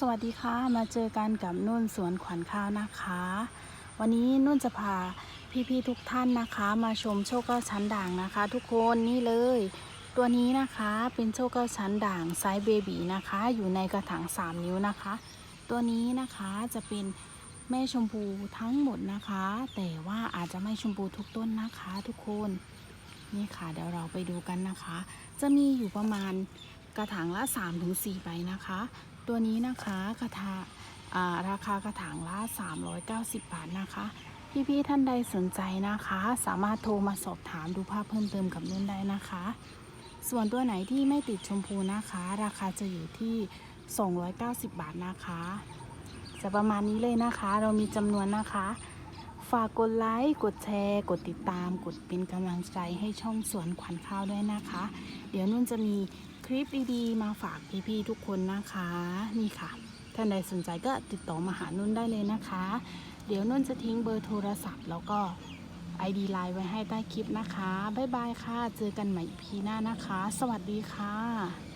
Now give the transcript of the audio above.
สวัสดีค่ะ มาเจอกันกับนุ่นสวนขวัญข้าวนะคะ วันนี้นุ่นจะพาพี่ๆทุกท่านนะคะ มาชมโชคเก้าชั้นด่างนะคะ ทุกคนนี่เลย ตัวนี้นะคะเป็นโชคเก้าชั้นด่างไซส์เบบีนะคะ อยู่ในกระถาง 3 นิ้วนะคะ ตัวนี้นะคะจะเป็นแม่ชมพูทั้งหมดนะคะ แต่ว่าอาจจะไม่ชมพูทุกต้นนะคะ ทุกคนนี่ค่ะเดี๋ยวเราไปดูกันนะคะ จะมีอยู่ประมาณ กระถางละ 3-4ใบนะคะ ตัวนี้นะคะกระถาอ่าราคากระถางละ 390 บาทนะคะ พี่ๆท่านใดสนใจนะคะ สามารถโทรมาสอบถามดูภาพเพิ่มเติมกับนุ่นได้นะคะ ส่วนตัวไหนที่ไม่ติดชมพูนะคะ ราคาจะอยู่ที่ 290 บาทนะคะจะประมาณนี้เลยนะคะ เรามีจำนวนนะคะ ฝากกดไลค์ กดแชร์ กดติดตาม กดเป็นกำลังใจให้ช่องสวนขวัญข้าวด้วยนะคะ เดี๋ยวนุ่นจะมี คลิปดีๆ มาฝากพี่ๆทุกคนนะคะ นี่ค่ะ ท่านใดสนใจก็ติดต่อมาหานุ่นได้เลยนะคะ เดี๋ยวนุ่นจะทิ้งเบอร์โทรศัพท์ แล้วก็ ID ไลน์ไว้ให้ใต้คลิปนะคะ บ๊ายบายค่ะ เจอกันใหม่พีหน้านะคะ สวัสดีค่ะ